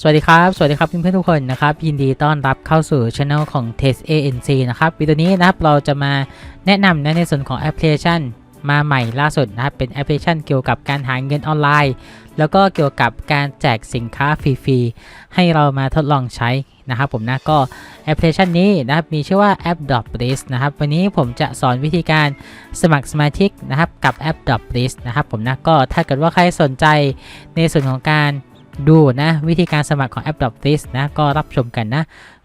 สวัสดีครับ สวัสดีครับเพื่อนๆทุกคนนะครับ ยินดีต้อนรับเข้าสู่ช anel ของ Test ANC นะครับวิดีโอนี้นะครับเราจะมาแนะนำนะในส่วนของแอปพลิเคชันมาใหม่ล่าสุดนะครับ เป็นแอปพลิเคชันเกี่ยวกับการหาเงินออนไลน์ แล้วก็เกี่ยวกับการแจกสินค้าฟรีๆ ให้เรามาทดลองใช้นะครับผมนะก็แอปพลิเคชันนี้นะครับมีชื่อว่าแอป Drop List นะครับวันนี้ผมจะสอนวิธีการสมัครสมาชิกนะครับกับแอป Drop List นะครับผมนะก็ถ้าเกิดว่าใครสนใจในส่วนของการ ดูนะวิธีการสมัครของแอป Drop List นะก็รับชมกันนะ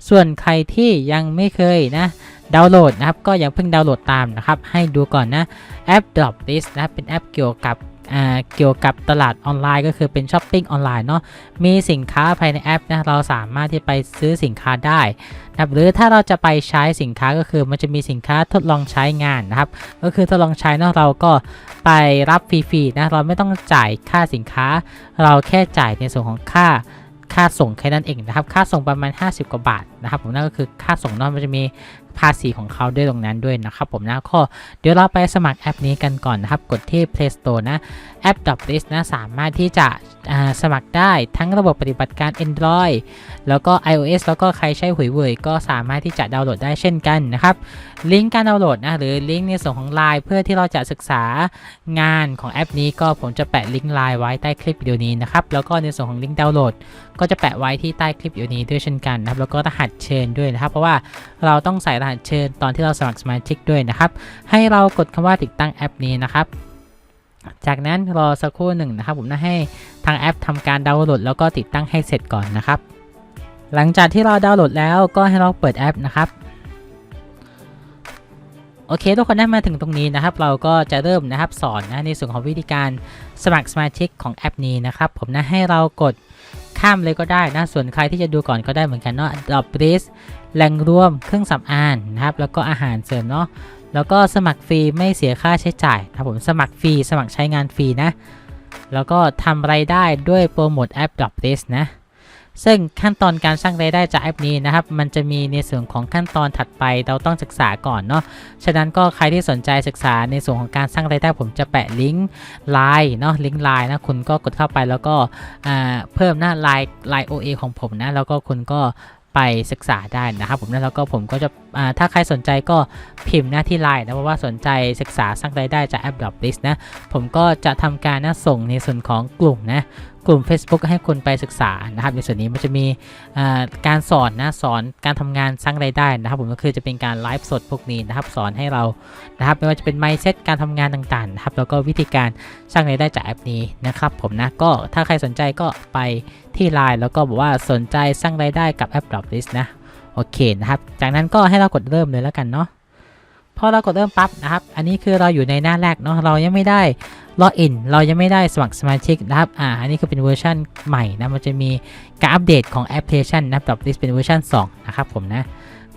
ส่วนใครที่ยังไม่เคยนะดาวน์โหลดนะครับก็อย่าเพิ่งดาวน์โหลดตามนะครับให้ดูก่อนนะแอป Drop List นะเป็นแอปเกี่ยวกับ เกี่ยวกับตลาดออนไลน์ก็คือเป็นช้อปปิ้งออนไลน์เนาะมีสินค้าภายในแอปนะเราสามารถที่ไปซื้อสินค้าได้นะหรือถ้าเราจะไปใช้สินค้าก็คือมันจะมีสินค้าทดลองใช้งานนะครับ ก็คือทดลองใช้เนาะเราก็ไปรับฟรีๆนะเราไม่ต้องจ่ายค่าสินค้า เราแค่จ่ายในส่วนของค่าค่าส่งแค่นั้นเองนะครับ ค่าส่งประมาณ 50 กว่าบาทนะครับผมนั่นก็คือค่าส่งเนอกมันจะมี ภาษีของเขาด้วยตรงนั้นด้วยนะครับผมนะก็เดี๋ยวเราไปสมัครแอปนี้กันก่อนนะครับ กดที่ Play Store นะ แอป d o p l i s t นะสามารถที่จะสมัครได้ทั้งระบบปฏิบัติการ Android แล้วก็ iOS แล้วก็ใครใช้หุยเว่ยก็สามารถที่จะดาวน์โหลดได้เช่นกันนะครับ ลิงก์การดาวน์โหลดนะหรือลิงก์ในส่วนของ Line เพื่อที่เราจะศึกษางานของแอปนี้ก็ผมจะแปะลิงก์ Line ไว้ใต้คลิปวิดีโอนี้นะครับ แล้วก็ในส่วนของลิงก์ดาวน์โหลด ก็จะแปะไว้ที่ใต้คลิปวิดีโอนี้ด้วยเช่นกันนะครับ แล้วก็รหัสเชิญด้วยนะครับ เพราะว่าเราต้องใส่รหัสเชิญตอนที่เราสมัครสมาชิกด้วยนะครับ ให้เรากดคำว่าติดตั้งแอปนี้นะครับ จากนั้นรอสักครู่หนึ่งนะครับ ผมนะให้ทางแอปทำการดาวน์โหลดแล้วก็ติดตั้งให้เสร็จก่อนนะครับ หลังจากที่เราดาวน์โหลดแล้วก็ให้เราเปิดแอปนะครับโอเคทุกคนได้มาถึงตรงนี้นะครับ เราก็จะเริ่มนะครับสอนนะในส่วนของวิธีการสมัครสมาชิกของแอปนี้นะครับ ผมนะให้เรากดข้ามเลยก็ได้นะส่วนใครที่จะดูก่อนก็ได้เหมือนกันเนาะ Drop List แหล่งรวมเครื่องสำอางนะครับ แล้วก็อาหารเสริมเนาะ แล้วก็สมัครฟรีไม่เสียค่าใช้จ่ายนะครับผมสมัครฟรีสมัครใช้งานฟรีนะ แล้วก็ทำไรายได้ด้วยโปรโมทแอป Drop List นะ ซึ่งขั้นตอนการสร้างรายได้จากแอปนี้นะครับ มันจะมีในส่วนของขั้นตอนถัดไปเราต้องศึกษาก่อนเนาะฉะนั้นก็ใครที่สนใจศึกษาในส่วนของการสร้างรายได้ผมจะแปะลิงก์ไลน์เนาะลิงก์ไลน์นะคุณก็กดเข้าไปแล้วก็เพิ่มหน้าไลน์ไลน์ OA ของผมนะแล้วก็คุณก็ ไปศึกษาได้นะครับผมแล้วก็ผมก็จะถ้าใครสนใจก็พิมพ์หน้าที่ไลน์นะเพราะว่าสนใจศึกษาสร้างรายได้จากแอปดรอปดิสนะผมก็จะทำการนะส่งในส่วนของกลุ่มนะ กลุ่ม Facebook ให้คุณไปศึกษานะครับในส่วนนี้มันจะมีการสอนนะสอนการทำงานสร้างรายได้นะครับ ผมก็คือจะเป็นการไลฟ์สดพวกนี้นะครับ สอนให้เรานะครับไม่ว่าจะเป็น mindset การทำงานต่างๆนะครับแล้วก็วิธีการสร้างรายได้จากแอปนี้นะครับ ผมนะก็ถ้าใครสนใจก็ไปที่ Line แล้วก็บอกว่าสนใจสร้างรายได้กับแอป Drop List นะโอเคนะครับ จากนั้นก็ให้เรากดเริ่มเลยแล้วกันเนาะพอเรากดเริ่มปั๊บนะครับ อันนี้คือเราอยู่ในหน้าแรกเนาะ เรายังไม่ได้ล็อกอินเรายังไม่ได้สมัครสมาชิกนะครับอ่าอันนี้คือเป็นเวอร์ชันใหม่นะมันจะมีการอัปเดตของแอปพลิเคชันนะครับ Drop List เป็นเวอร์ชัน2นะครับผมนะ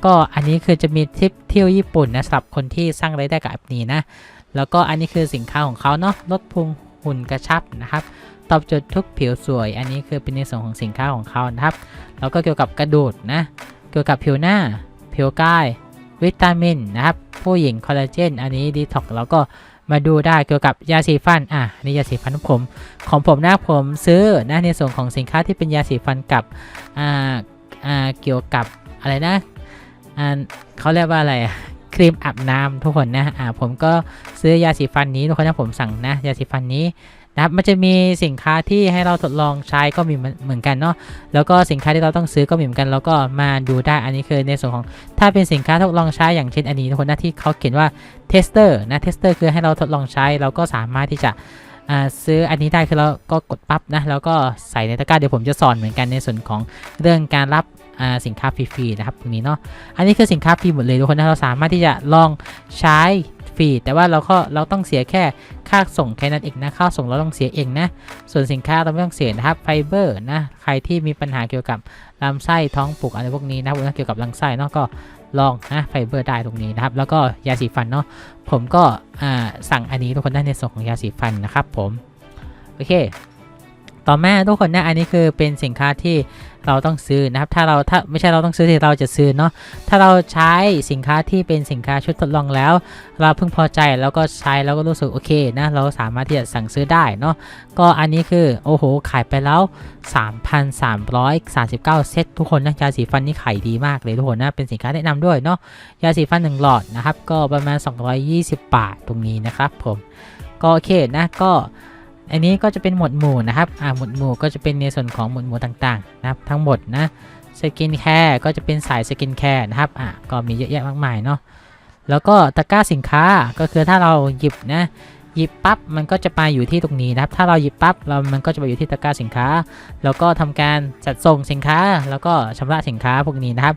ก็อันนี้คือจะมีทริปเที่ยวญี่ปุ่นนะสำหรับคนที่สร้างรายได้กับแอปนี้นะแล้วก็อันนี้คือสินค้าของเขาเนาะลดพุงหุ่นกระชับนะครับตอบโจทย์ทุกผิวสวย อันนี้คือเป็นในส่วนของสินค้าของเขานะครับแล้วก็เกี่ยวกับกระดูดนะเกี่ยวกับผิวหน้าผิวกายวิตามินนะครับผู้หญิงคอลลาเจนอันนี้ดีท็อกแล้วก็ มาดูได้เกี่ยวกับยาสีฟัน อะนี่ยาสีฟันของผม ของผมนะผมซื้อนะในส่วนของสินค้าที่เป็นยาสีฟันกับอ่าอ่าเกี่ยวกับอะไรนะอ่าเขาเรียกว่าอะไรครีมอาบน้ำทุกคนนะอ่าผมก็ซื้อยาสีฟันนี้ทุกคนนะผมสั่งนะยาสีฟันนี้ นะครับมันจะมีสินค้าที่ให้เราทดลองใช้ก็มีเหมือนกันเนาะแล้วก็สินค้าที่เราต้องซื้อก็มีเหมือนกันแล้วก็มาดูได้อันนี้คือในส่วนของถ้าเป็นสินค้าทดลองใช้อย่างเช่นอันนี้ทุกคนนะที่เขาเขียนว่าเทสเตอร์นะเทสเตอร์คือให้เราทดลองใช้เราก็สามารถที่จะซื้ออันนี้ได้คือเราก็กดปั๊บนะแล้วก็ใส่ในตะกร้าเดี๋ยวผมจะสอนเหมือนกันในส่วนของเรื่องการรับสินค้าฟรีๆนะครับตรงนี้เนาะอันนี้คือสินค้าฟรีหมดเลยทุกคนนะเราสามารถที่จะลองใช้ฟรีแต่ว่าเราก็เราต้องเสียแค่ ค่าส่งแค่นั้นเองนะค่าส่งเราต้องเสียเองนะ ส่วนสินค้าเราไม่ต้องเสียนะครับไฟเบอร์นะใครที่มีปัญหาเกี่ยวกับลำไส้ท้องผูกอะไรพวกนี้นะครับเกี่ยวกับลำไส้เนาะก็ลองนะไฟเบอร์ได้ตรงนี้นะครับ แล้วก็ยาสีฟันเนาะผมก็สั่งอันนี้ทุกคนได้ในส่วนของยาสีฟันนะครับผมโอเค ต่อมาทุกคนนะอันนี้คือเป็นสินค้าที่ เราต้องซื้อนะครับ ถ้าเราถ้าไม่ใช่เราต้องซื้อที่เราจะซื้อเนาะ ถ้าเราใช้สินค้าที่เป็นสินค้าชุดทดลองแล้ว เราเพิ่งพอใจแล้วก็ใช้แล้วก็รู้สึกโอเคนะ เราสามารถที่จะสั่งซื้อได้เนาะ ก็อันนี้คือโอ้โหขายไปแล้ว 3,339 เซตทุกคนนะยาสีฟันนี่ขายดีมากเลยทุกคนนะ เป็นสินค้าแนะนำด้วยเนาะ ยาสีฟัน1หลอดนะครับ ก็ประมาณ 220 บาทตรงนี้นะครับผม ก็โอเคนะ ก็ อันนี้ก็จะเป็นหมวดหมู่นะครับอ่าหมวดหมู่ก็จะเป็นในส่วนของหมวดหมู่ต่างๆนะครับทั้งหมดนะสกินแคร์ก็จะเป็นสายสกินแคร์นะครับอ่าก็มีเยอะแยะมากมายเนาะแล้วก็ตะกร้าสินค้าก็คือถ้าเราหยิบนะหยิบปั๊บมันก็จะไปอยู่ที่ตรงนี้นะครับ ถ้าเราหยิบปั๊บเรามันก็จะไปอยู่ที่ตะกร้าสินค้า แล้วก็ทำการจัดส่งสินค้า แล้วก็ชำระสินค้าพวกนี้นะครับ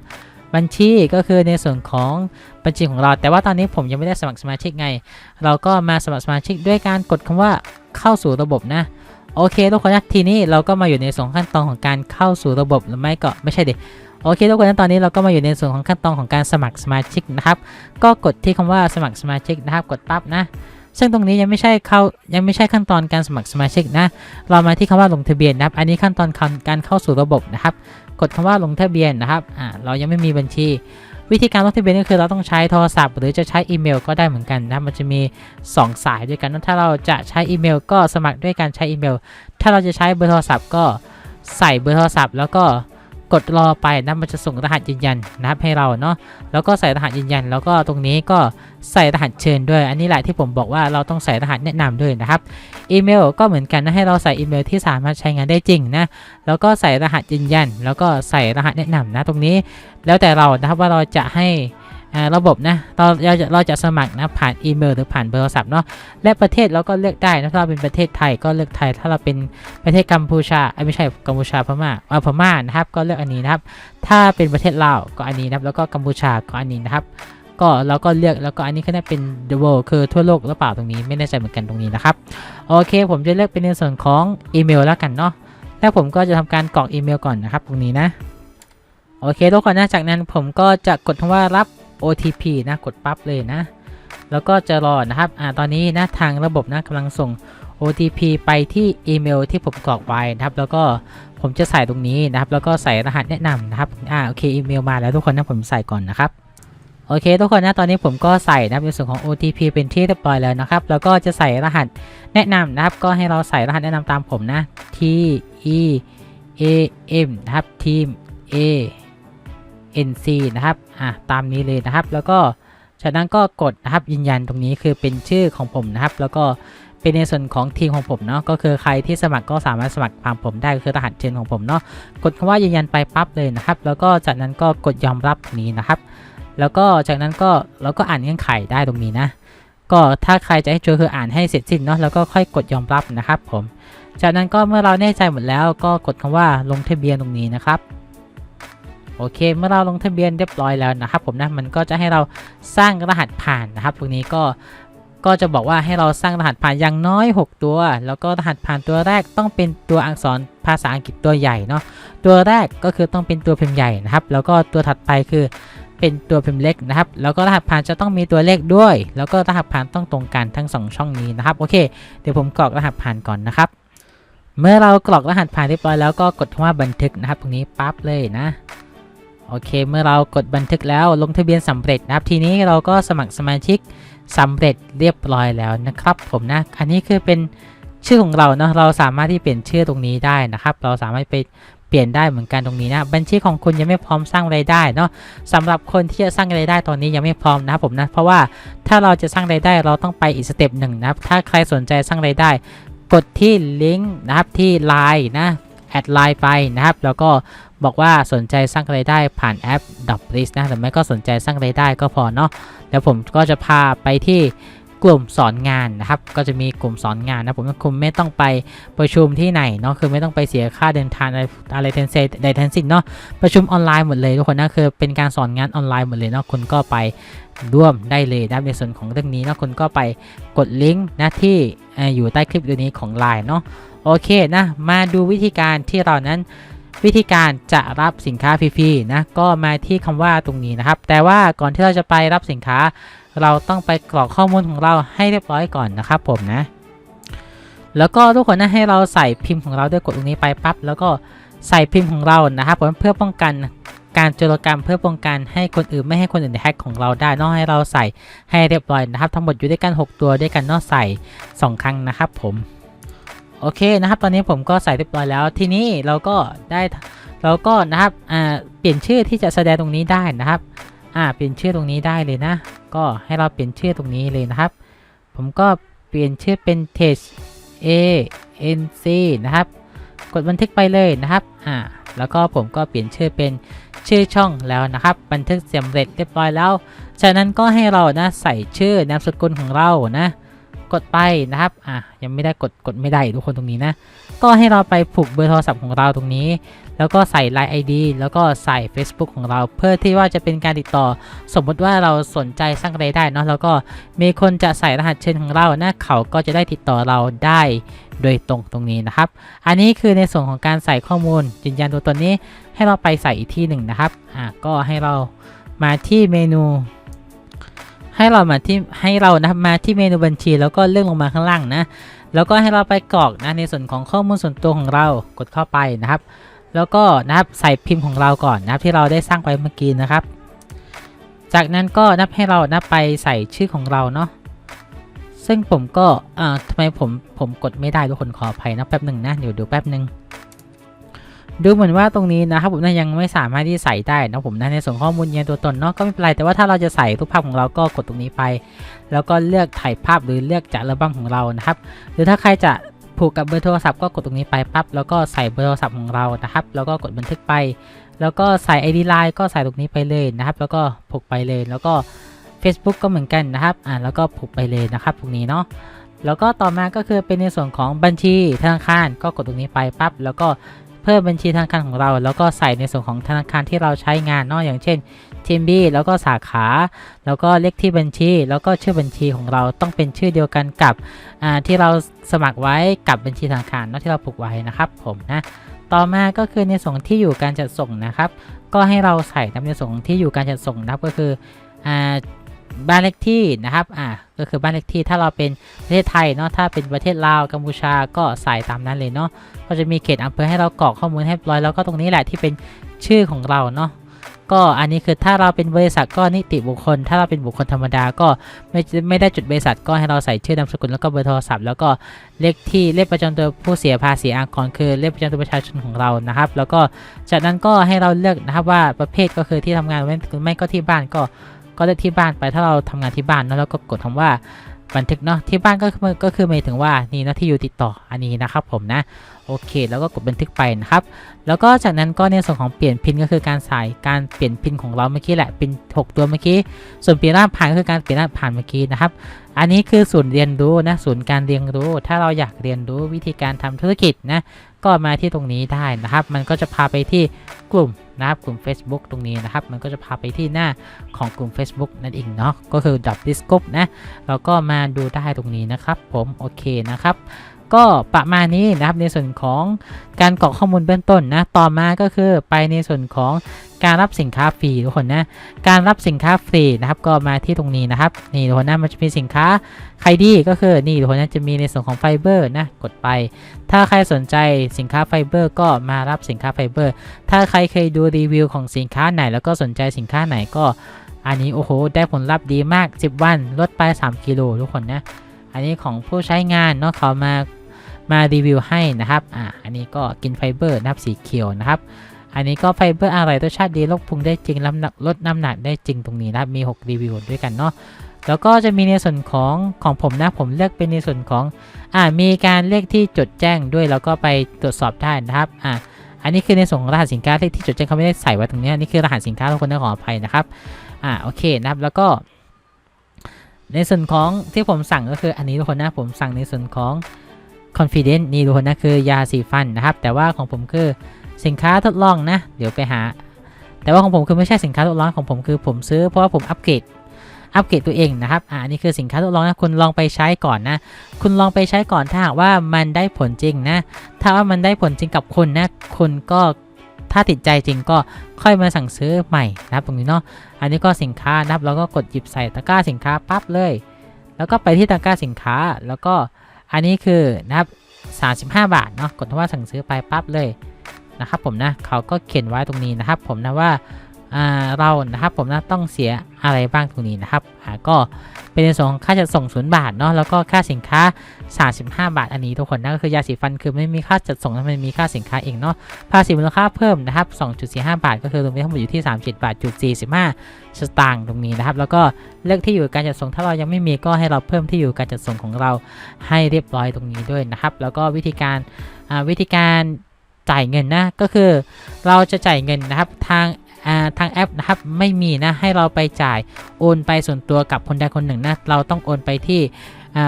บัญชีก็คือในส่วนของบัญชีของเรา แต่ว่าตอนนี้ผมยังไม่ได้สมัครสมาชิกไง เราก็มาสมัครสมาชิกด้วยการกดคำว่าเข้าสู่ระบบนะโอเคทุกคนนะทีนี้เราก็มาอยู่ในส่วนขั้นตอนของการเข้าสู่ระบบหรือไม่ก็ไม่ใช่เด็โอเคทุกคนนะตอนนี้เราก็มาอยู่ในส่วนของขั้นตอนของการสมัครสมาชิกนะครับ ก็กดที่คำว่าสมัครสมาชิกนะครับ กดปั๊บนะ ซึ่งตรงนี้ยังไม่ใช่เข้ายังไม่ใช่ขั้นตอนการสมัครสมาชิกนะ เรามาที่คำว่าลงทะเบียนนะครับ อันนี้ขั้นตอนการเข้าสู่ระบบนะครับ กดคำว่าลงทะเบียนนะครับอ่าเรายังไม่มีบัญชี วิธีการลงทะเบียนก็คือเราต้องใช้โทรศัพท์ หรือจะใช้อีเมลก็ได้เหมือนกันนะ มันจะมี 2 สายด้วยกันถ้าเราจะใช้อีเมล ก็สมัครด้วยการใช้อีเมล ถ้าเราจะใช้เบอร์โทรศัพท์ก็ใส่เบอร์โทรศัพท์ แล้วก็ กดรอไปนะมันจะส่งรหัสยืนยันนะครับให้เราเนาะแล้วก็ใส่รหัสยืนยัน แล้วก็ตรงนี้ก็ใส่รหัสเชิญด้วย อันนี้แหละที่ผมบอกว่าเราต้องใส่รหัสแนะนำด้วยนะครับอีเมลก็เหมือนกันนะให้เราใส่อีเมลที่สามารถใช้งานได้จริงนะแล้วก็ใส่รหัสยืนยัน แล้วก็ใส่รหัสแนะนำนะตรงนี้ แล้วแต่เรานะครับว่าเราจะให้ ระบบนะเราเราจะเราจะสมัครนะผ่านอีเมลหรือผ่านเบอร์โทรศัพท์เนาะและประเทศเราก็เลือกได้นะถ้าเราเป็นประเทศไทยก็เลือกไทย ถ้าเราเป็นประเทศกัมพูชาไม่ใช่กัมพูชาพม่าอ่าพม่านะครับ ก็เลือกอันนี้นะครับ ถ้าเป็นประเทศลาวก็อันนี้นะครับ แล้วก็กัมพูชาก็อันนี้นะครับ ก็เราก็เลือกแล้วก็อันนี้ก็น่าเป็น the world คือทั่วโลกหรือเปล่าตรงนี้ไม่แน่ใจเหมือนกันตรงนี้นะครับโอเค ผมจะเลือกเป็นในส่วนของอีเมลแล้วกันเนาะแล้วผมก็จะทำการกรอกอีเมลก่อนนะครับ ตรงนี้นะโอเคทุกคนนะจากนั้นผมก็จะกดคำว่ารับ OTP นะกดปั๊บเลยนะ แล้วก็จะรอนะครับอ่าตอนนี้นะทางระบบนะกำลังส่ง OTP ไปที่อีเมลที่ผมกรอกไว้นะครับ แล้วก็ผมจะใส่ตรงนี้นะครับ แล้วก็ใส่รหัสแนะนำนะครับอ่าโอเคอีเมลมาแล้วทุกคนนะผมใส่ก่อนนะครับโอเคทุกคนนะตอนนี้ผมก็ใส่นะครับในส่วนของ OTP เป็นที่เรียบร้อยแล้วนะครับ แล้วก็จะใส่รหัสแนะนำนะครับ ก็ให้เราใส่รหัสแนะนำตามผมนะ T E A M นะครับ team A N C นะครับอะตามนี้เลยนะครับ แล้วก็จากนั้นก็กดนะครับยืนยันตรงนี้คือเป็นชื่อของผมนะครับ แล้วก็เป็นในส่วนของทีมของผมเนาะก็คือใครที่สมัครก็สามารถสมัครตามผมได้ก็คือรหัสเชิญของผมเนาะกดคำว่ายืนยันไปปั๊บเลยนะครับ แล้วก็จากนั้นก็กดยอมรับตรงนี้นะครับ แล้วก็จากนั้นก็เราก็อ่านเงื่อนไขได้ตรงนี้นะก็ถ้าใครจะให้ช่วยคืออ่านให้เสร็จสิ้นเนาะแล้วก็ค่อยกดยอมรับนะครับผม จากนั้นก็เมื่อเราแน่ใจหมดแล้วก็กดคำว่าลงทะเบียนตรงนี้นะครับ โอเค เมื่อเราลงทะเบียนเรียบร้อยแล้วนะครับ ผมนะมันก็จะให้เราสร้างรหัสผ่านนะครับ ตรงนี้ก็ก็จะบอกว่าให้เราสร้างรหัสผ่านอย่างน้อย 6 ตัว แล้วก็รหัสผ่านตัวแรกต้องเป็นตัวอักษรภาษาอังกฤษตัวใหญ่เนาะตัวแรกก็คือต้องเป็นตัวพิมพ์ใหญ่นะครับ แล้วก็ตัวถัดไปคือเป็นตัวพิมพ์เล็กนะครับ แล้วก็รหัสผ่านจะต้องมีตัวเลขด้วย แล้วก็รหัสผ่านต้องตรงกันทั้ง 2 ช่องนี้นะครับ โอเค เดี๋ยวผมกรอกรหัสผ่านก่อนนะครับ เมื่อเรากรอกรหัสผ่านเรียบร้อยแล้วก็กดคำว่าบันทึกนะครับ ตรงนี้ปั๊บเลยนะ โอเค เมื่อเรากดบันทึกแล้วลงทะเบียนสำเร็จนะครับ ทีนี้เราก็สมัครสมาชิกสำเร็จเรียบร้อยแล้วนะครับ ผมนะ อันนี้คือเป็นชื่อของเราเนาะ เราสามารถที่เปลี่ยนชื่อตรงนี้ได้นะครับ เราสามารถไปเปลี่ยนได้เหมือนกันตรงนี้นะ บัญชีของคุณยังไม่พร้อมสร้างรายได้เนาะสำหรับคนที่จะสร้างรายได้ตอนนี้ยังไม่พร้อมนะครับผมนะ เพราะว่าถ้าเราจะสร้างรายได้เราต้องไปอีกสเต็ปหนึ่งนะครับ ถ้าใครสนใจสร้างรายได้ กดที่ลิงก์นะครับที่ Line นะ ดไลน์ไปนะครับ แล้วก็บอกว่าสนใจสร้างรายได้ผ่านแอป d o p l i s นะหรือไม่ก็สนใจสร้างรายได้ก็พอเนาะแล้วผมก็จะพาไปที่กลุ่มสอนงานนะครับ ก็จะมีกลุ่มสอนงานนะผมคุณไม่ต้องไปประชุมที่ไหนเนาะคือไม่ต้องไปเสียค่าเดินทางอะไรอะไรทั้งสิ้นใดทั้งสิ้นเนาะประชุมออนไลน์หมดเลยทุกคนนะคือเป็นการสอนงานออนไลน์หมดเลยเนาะคุณก็ไปร่วมได้เลยนะในส่วนของเรื่องนี้เนาะคุณก็ไปกดลิงก์นะที่อยู่ใต้คลิปวิดีโอนี้ของ Line เนาะ โอเคนะ มาดูวิธีการที่เรานั้นวิธีการจะรับสินค้าฟรีๆนะก็มาที่คำว่าตรงนี้นะครับ แต่ว่าก่อนที่เราจะไปรับสินค้า เราต้องไปกรอกข้อมูลของเราให้เรียบร้อยก่อนนะครับผมนะ แล้วก็ทุกคนนะให้เราใส่พิมพ์ของเราด้วยกดตรงนี้ไปปั๊บแล้วก็ใส่พิมพ์ของเรานะครับผมเพื่อป้องกันการโจรกรรมเพื่อป้องกันให้คนอื่นไม่ให้คนอื่นแฮกของเราได้นอกให้เราใส่ให้เรียบร้อยนะครับ ทั้งหมดอยู่ด้วยกัน 6 ตัวด้วยกันนอกใส่ 2 ครั้งนะครับผม โอเคนะครับ ตอนนี้ผมก็ใส่เรียบร้อยแล้ว ทีนี้เราก็ได้เราก็นะครับอ่าเปลี่ยนชื่อที่จะแสดงตรงนี้ได้นะครับอ่าเปลี่ยนชื่อตรงนี้ได้เลยนะ ก็ให้เราเปลี่ยนชื่อตรงนี้เลยนะครับ ผมก็เปลี่ยนชื่อเป็น t e s A N C นะครับ กดบันทึกไปเลยนะครับอ่าแล้วก็ผมก็เปลี่ยนชื่อเป็นชื่อช่องแล้วนะครับ บันทึกเสร็จเรียบร้อยแล้ว จากนั้นก็ให้เรานะใส่ชื่อนามสกุลของเรานะ กดไปนะครับอะยังไม่ได้กดกดไม่ได้ทุกคนตรงนี้นะ ก็ให้เราไปผูกเบอร์โทรศัพท์ของเราตรงนี้ แล้วก็ใส่ Line ID แล้วก็ใส่ Facebook ของเรา เพื่อที่ว่าจะเป็นการติดต่อ สมมติว่าเราสนใจสร้างรายได้เนาะแล้วก็มีคนจะใส่รหัสเชิญของเรานะเขาก็จะได้ติดต่อเราได้โดยตรงตรงนี้นะครับ อันนี้คือในส่วนของการใส่ข้อมูลยืนยันตัวตนนี้ ให้เราไปใส่อีกที่หนึ่งนะครับอะก็ให้เรามาที่เมนู ให้เรามาที่ให้เรานะครับมาที่เมนูบัญชี แล้วก็เลื่อนลงมาข้างล่างนะ แล้วก็ให้เราไปกรอกนะในส่วนของข้อมูลส่วนตัวของเรากดเข้าไปนะครับ แล้วก็นะครับใส่พิมพ์ของเราก่อนนะครับที่เราได้สร้างไปเมื่อกี้นะครับ จากนั้นก็นับให้เรานับไปใส่ชื่อของเราเนาะซึ่งผมก็อ่าทำไมผมผมกดไม่ได้ทุกคนขออภัยนะแป๊บหนึ่งนะเดี๋ยวดูแป๊บหนึ่ง ดูเหมือนว่าตรงนี้นะครับผมนะยังไม่สามารถที่ใส่ได้นะผมนะในส่วนข้อมูลยืนยันตัวตนเนาะก็ไม่เป็นไรแต่ว่าถ้าเราจะใส่รูปภาพของเราก็กดตรงนี้ไป แล้วก็เลือกถ่ายภาพหรือเลือกจากอัลบั้มของเรานะครับ หรือถ้าใครจะผูกกับเบอร์โทรศัพท์ก็กดตรงนี้ไปปั๊บแล้วก็ใส่เบอร์โทรศัพท์ของเรานะครับ แล้วก็กดบันทึกไป แล้วก็ใส่ ID Line ก็ใส่ตรงนี้ไปเลยนะครับ แล้วก็ผูกไปเลย แล้วก็ Facebook ก็เหมือนกันนะครับอ่าแล้วก็ผูกไปเลยนะครับตรงนี้เนาะแล้วก็ต่อมาก็คือเป็นในส่วนของบัญชีธนาคารก็กดตรงนี้ไปปั๊บแล้วก็ พิ่มบัญชีธนาคารของเรา แล้วก็ใส่ในส่วนของธนาคารที่เราใช้งานนาะอย่างเช่นทีมบีแล้วก็สาขา แล้วก็เลขที่บัญชี แล้วก็ชื่อบัญชีของเราต้องเป็นชื่อเดียวกันกับอ่าที่เราสมัครไว้กับบัญชีธนาคารนาะที่เราผูกไว้นะครับผมนะต่อมาก็คือในส่วนที่อยู่การจัดส่งนะครับ ก็ให้เราใส่ในส่วนของที่อยู่การจัดส่งนะครับก็คืออ่า บ้านเลขที่นะครับ อ่า ก็คือบ้านเลขที่ถ้าเราเป็นประเทศไทยเนาะ ถ้าเป็นประเทศลาวกัมพูชาก็ใส่ตามนั้นเลยเนาะ ก็จะมีเขตอำเภอให้เรากรอกข้อมูลให้ร้อยแล้วก็ตรงนี้แหละที่เป็นชื่อของเราเนาะ ก็อันนี้คือถ้าเราเป็นบริษัทก็นิติบุคคล ถ้าเราเป็นบุคคลธรรมดาก็ไม่ไม่ได้จุดบริษัทก็ให้เราใส่ชื่อนามสกุลแล้วก็เบอร์โทรศัพท์แล้วก็เลขที่เลขประจำตัวผู้เสียภาษีอากรคือเลขประจำตัวประชาชนของเรานะครับ แล้วก็จากนั้นก็ให้เราเลือกนะครับว่าประเภทก็คือที่ทำงานไม่ไม่ก็ที่บ้านก็ ก็เลือกที่บ้านไปถ้าเราทำงานที่บ้านเนอะแล้วก็กดคำว่าบันทึกเนาะที่บ้านก็คือก็คือหมายถึงว่านี่เนาะที่อยู่ติดต่ออันนี้นะครับผมนะโอเค แล้วก็กดบันทึกไปนะครับ แล้วก็จากนั้นก็ในส่วนของเปลี่ยนพินก็คือการใส่การเปลี่ยนพินของเราเมื่อกี้แหละเป็น6ตัวเมื่อกี้ ส่วนเปลี่ยนรหัสผ่านก็คือการเปลี่ยนรหัสผ่านเมื่อกี้นะครับ อันนี้คือศูนย์เรียนรู้นะศูนย์การเรียนรู้ ถ้าเราอยากเรียนรู้วิธีการทำธุรกิจนะ ก็มาที่ตรงนี้ได้นะครับ มันก็จะพาไปที่กลุ่มนะครับกลุ่ม Facebook ตรงนี้นะครับ มันก็จะพาไปที่หน้าของกลุ่ม Facebook นั่นเองเนาะก็คือดับดิสก p นะเราก็มาดูได้ตรงนี้นะครับ ผมโอเคนะครับ ก็ประมาณนี้นะครับในส่วนของการกรอกข้อมูลเบื้องต้นนะ ต่อมาก็คือไปในส่วนของการรับสินค้าฟรีทุกคนนะ การรับสินค้าฟรีนะครับก็มาที่ตรงนี้นะครับ นี่ทุกคนนะมันจะมีสินค้าใครดีก็คือนี่ทุกคนนะจะมีในส่วนของไฟเบอร์นะกดไป ถ้าใครสนใจสินค้าไฟเบอร์ก็มารับสินค้าไฟเบอร์ ถ้าใครเคยดูรีวิวของสินค้าไหน แล้วก็สนใจสินค้าไหนก็ อันนี้โอ้โหได้ผลลัพธ์ดีมาก 10 วันลดไป 3 กิโลทุกคนนะ อันนี้ของผู้ใช้งานเนาะเขามา มารีวิวให้นะครับ อ่า อันนี้ก็กินไฟเบอร์นะครับสีเขียวนะครับ อันนี้ก็ไฟเบอร์อร่อยรสชาติดีลดพุงได้จริงลำหนักลดน้ำหนักได้จริงตรงนี้นะครับ มี 6 รีวิวด้วยกันเนาะ แล้วก็จะมีในส่วนของของผมนะ ผมเลือกเป็นในส่วนของ อ่า มีการเลขที่จดแจ้งด้วยแล้วก็ไปตรวจสอบได้นะครับ อ่า อันนี้คือในส่วนของรหัสสินค้าที่จดแจ้งเขาไม่ได้ใส่ไว้ตรงนี้อันนี่คือรหัสสินค้าทุกคนต้องขออภัยนะครับ อ่า โอเคนะครับ แล้วก็ ในส่วนของที่ผมสั่งก็คืออันนี้ทุกคนนะ ผมสั่งในส่วนของ confident นี่ทุกคนนะคือยาสีฟันนะครับ แต่ว่าของผมคือสินค้าทดลองนะ เดี๋ยวไปหา แต่ว่าของผมคือไม่ใช่สินค้าทดลองของผมคือผมซื้อเพราะว่าผมอัปเกรดอัปเกรดตัวเองนะครับ อ่านี่คือสินค้าทดลองนะ คุณลองไปใช้ก่อนนะ คุณลองไปใช้ก่อนถ้าหากว่ามันได้ผลจริงนะ ถ้าว่ามันได้ผลจริงกับคุณนะคุณก็ถ้าติดใจจริงก็ค่อยมาสั่งซื้อใหม่นะครับตรงนี้เนาะ อันนี้ก็สินค้านะครับ แล้วก็กดหยิบใส่ตะกร้าสินค้าปั๊บเลย แล้วก็ไปที่ตะกร้าสินค้า แล้วก็ อันนี้คือนะครับ35 บาทเนาะกดทว่าสั่งซื้อไปปั๊บเลยนะครับผมนะเขาก็เขียนไว้ตรงนี้นะครับผมนะว่า เรานะครับผมนะต้องเสียอะไรบ้างตรงนี้นะครับก็เป็นในส่วนของค่าจัดส่งศูนย์บาทเนาะแล้วก็ค่าสินค้า 35 บาท อันนี้ทุกคนนะก็คือยาสีฟันคือไม่มีค่าจัดส่งมันมีค่าสินค้าเองเนาะภาษีมูลค่าเพิ่มนะครับ 2.45 บาท ก็คือรวมทั้งหมดอยู่ที่ 37 บาทจุด45 สตางค์ตรงนี้นะครับ แล้วก็เลือกที่อยู่การจัดส่งถ้าเรายังไม่มีก็ให้เราเพิ่มที่อยู่การจัดส่งของเราให้เรียบร้อยตรงนี้ด้วยนะครับ แล้วก็วิธีการวิธีการจ่ายเงินนะก็คือเราจะจ่ายเงินนะครับทาง ทางแอปนะครับไม่มีนะให้เราไปจ่ายโอนไปส่วนตัวกับคนใดคนหนึ่งนะเราต้องโอนไปที่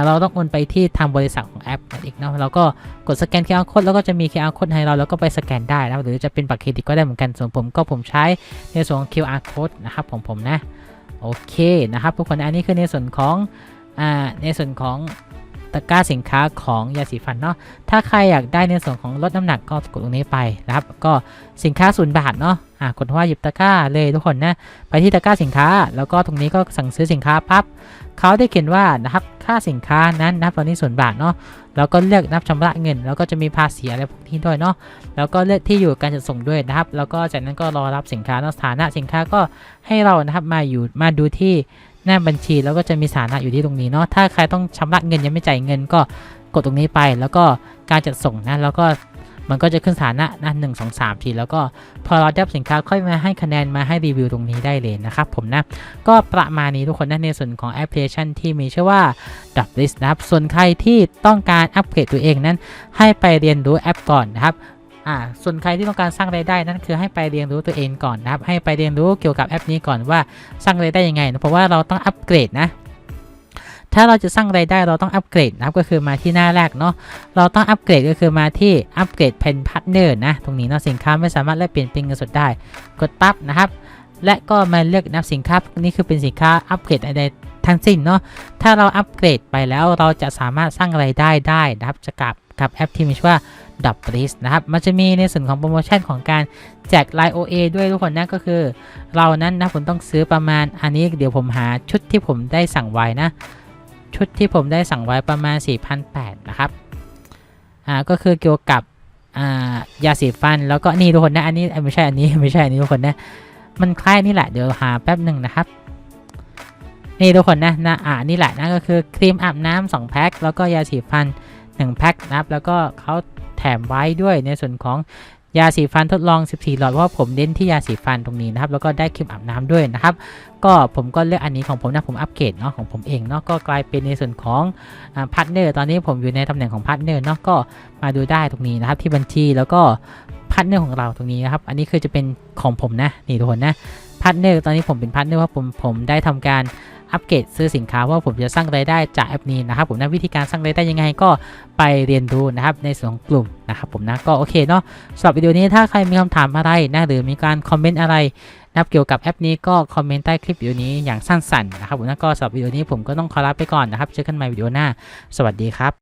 เราต้องโอนไปที่ทางบริษัทของแอปนั่นเองเนาะเราก็กดสแกน QR code แล้วก็จะมี QR code ให้เราแล้วก็ไปสแกนได้นะหรือจะเป็นบัตรเครดิตก็ได้เหมือนกันส่วนผมก็ผมใช้ในส่วนของ QR code นะครับของผมนะโอเคนะครับทุกคนอันนี้คือในส่วนของอในส่วนของตะกร้าสินค้าของยาสีฟันเนาะถ้าใครอยากได้ในส่วนของลดน้ำหนักก็กดตรงนี้ไปนะครับก็สินค้าศูนย์บาทเนาะ อ่ากดว่าหยิบตะกร้าเลยทุกคนนะไปที่ตะกร้าสินค้า แล้วก็ตรงนี้ก็สั่งซื้อสินค้าปั๊บเขาได้เขียนว่านะครับค่าสินค้านั้นนับตอนนี้ส่วนบาทเนาะแล้วก็เลือกนับชำระเงิน แล้วก็จะมีภาษีอะไรพวกนี้ด้วยเนาะแล้วก็เลือกที่อยู่การจัดส่งด้วยนะครับ แล้วก็จากนั้นก็รอรับสินค้าเนาะสถานะสินค้าก็ให้เรานะครับมาอยู่มาดูที่หน้าบัญชีแล้วก็จะมีสถานะอยู่ที่ตรงนี้เนาะถ้าใครต้องชำระเงินยังไม่จ่ายเงินก็กดตรงนี้ไปแล้วก็การจัดส่งนะแล้วก็ มันก็จะขึ้นสถานะนะหนึ่งสองสามทีแล้วก็พอเราได้สินค้าค่อยมาให้คะแนนมาให้รีวิวตรงนี้ได้เลยนะครับผมนะ ก็ประมาณนี้ทุกคนนะในส่วนของแอปพลิเคชันที่มีชื่อว่า d o p l i s t นะครับ ส่วนใครที่ต้องการอัปเกรดตัวเองนั้น ให้ไปเรียนรู้แอปก่อนนะครับ่าส่วนใครที่ต้องการสร้างรายได้นั่นคือให้ไปเรียนรู้ตัวเองก่อนนะครับ ให้ไปเรียนรู้เกี่ยวกับแอปนี้ก่อนว่าสร้างรายได้ยังไงนะเพราะว่าเราต้องอัปเกรดนะ ถ้าเราจะสร้างรายได้เราต้องอัปเกรดนะครับก็คือมาที่หน้าแรกเนาะเราต้องอัปเกรดก็คือมาที่อัปเกรดเป็นพาร์ทเนอร์นะตรงนี้เนาะสินค้าไม่สามารถแลกเปลี่ยนเป็นเงินสดได้ กดปั๊บนะครับและก็มาเลือกนับสินค้านี่คือเป็นสินค้าอัปเกรดใดๆทั้งสิ้นเนาะถ้าเราอัปเกรดไปแล้วเราจะสามารถสร้างไรายได้ได้นะครับจะกับกับแอปที่มีชื่อว่า d o p l i s นะครับ มันจะมีในส่วนของโปรโมชั่นของการแจก Line OA ด้วยทุกคนนะก็คือ เรานั้นนะผมต้องซื้อประมาณอันนี้เดี๋ยวผมหาชุดที่ผมได้สั่งไว้นะ ชุดที่ผมได้สั่งไว้ประมาณ 4,800 นะครับ อ่า ก็คือเกี่ยวกับ อ่า ยาสีฟัน แล้วก็นี่ทุกคนนะ อันนี้ไม่ใช่อันนี้ไม่ใช่อันนี้ทุกคนนะ มันคล้ายนี่แหละ เดี๋ยวหาแป๊บหนึ่งนะครับ นี่ทุกคนนะนะอ่านี่แหละนะก็คือครีมอาบน้ำ2แพ็ค แล้วก็ยาสีฟัน1แพ็คนะครับ แล้วก็เขาแถมไว้ด้วยในส่วนของ ยาสีฟันทดลอง 14 หลอดเพราะผมเน้นที่ยาสีฟันตรงนี้นะครับแล้วก็ได้ครีมอาบน้ำด้วยนะครับ ก็ผมก็เลือกอันนี้ของผมนะผมอัปเกรดเนาะของผมเองเนาะก็กลายเป็นในส่วนของพาร์ทเนอร์ตอนนี้ผมอยู่ในตำแหน่งของพาร์ทเนอร์เนาะก็มาดูได้ตรงนี้นะครับที่บัญชีแล้วก็พาร์ทเนอร์ของเราตรงนี้นะครับอันนี้คือจะเป็นของผมนะนี่ทุกคนนะพาร์ทเนอร์ตอนนี้ผมเป็นพาร์ทเนอร์ว่าผมผมได้ทำการ อัปเกรดซื้อสินค้าว่าผมจะสร้างรายได้จากแอปนี้นะครับผมนะวิธีการสร้างรายได้ยังไงก็ไปเรียนรู้นะครับในส่วนของกลุ่มนะครับผมนะก็โอเคเนาะสำหรับวิดีโอนี้ถ้าใครมีคำถามอะไรนะหรือมีการคอมเมนต์อะไรนะครับเกี่ยวกับแอปนี้ก็คอมเมนต์ใต้คลิปวิดีโอนี้อย่างสั้นๆนะครับผมนะก็สำหรับวิดีโอนี้ผมก็ต้องขอลาไปก่อนนะครับเจอกันใหม่วิดีโอหน้า สวัสดีครับ